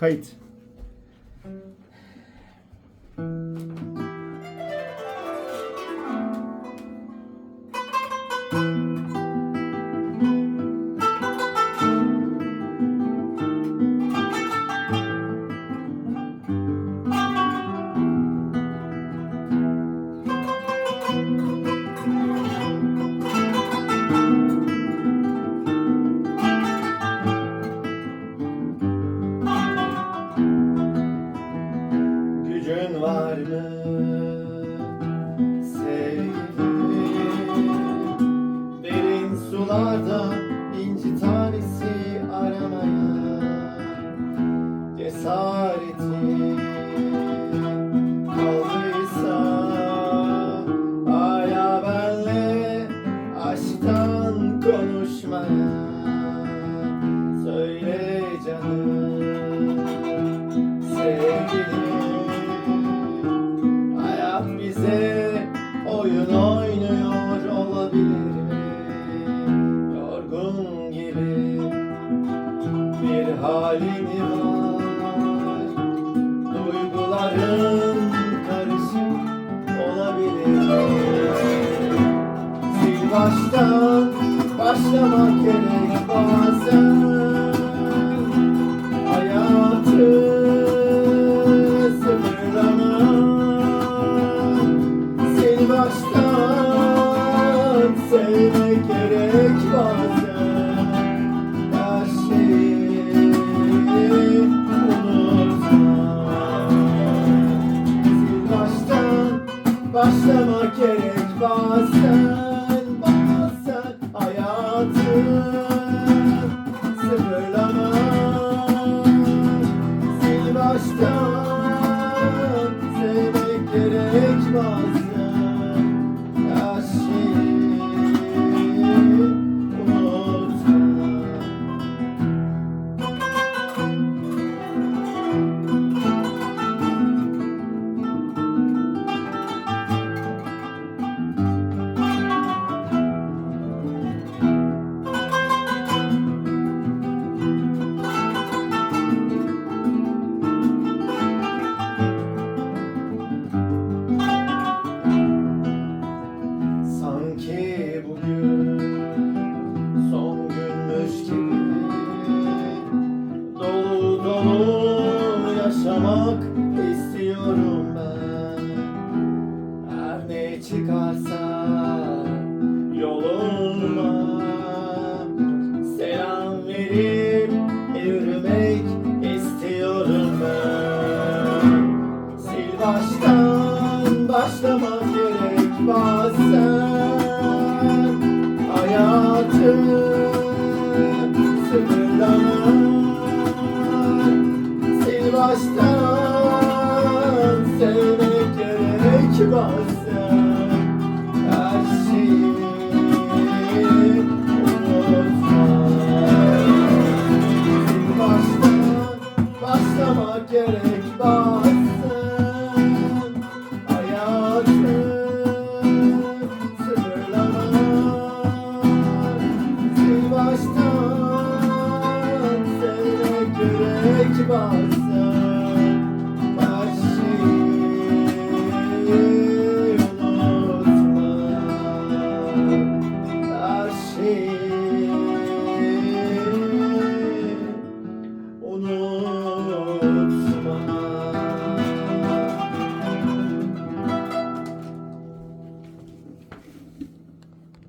Kayıt. Gücün var mı sevgilim Derin sularda inci tanesi aramaya Cesareti kaldıysa Aya benle aşktan konuşmaya bir halin var Duyguların karışık olabilir? Sil baştan başlamak gerek bazen Hayatı sıfırlamak Seni baştan başlamak gerek bazen Bazen hayatı sıfırlamak Sil baştan sevmek gerek bazen Dolu yaşamak istiyorum ben. Her ne çıkarsa yoluma Selam verip yürümek istiyorum ben. Sil baştan başlamak gerek bazen. Hayatı baştan sevmek gerek bazen Her şeyi unutmak Sil baştan başlamak gerek bazen sing.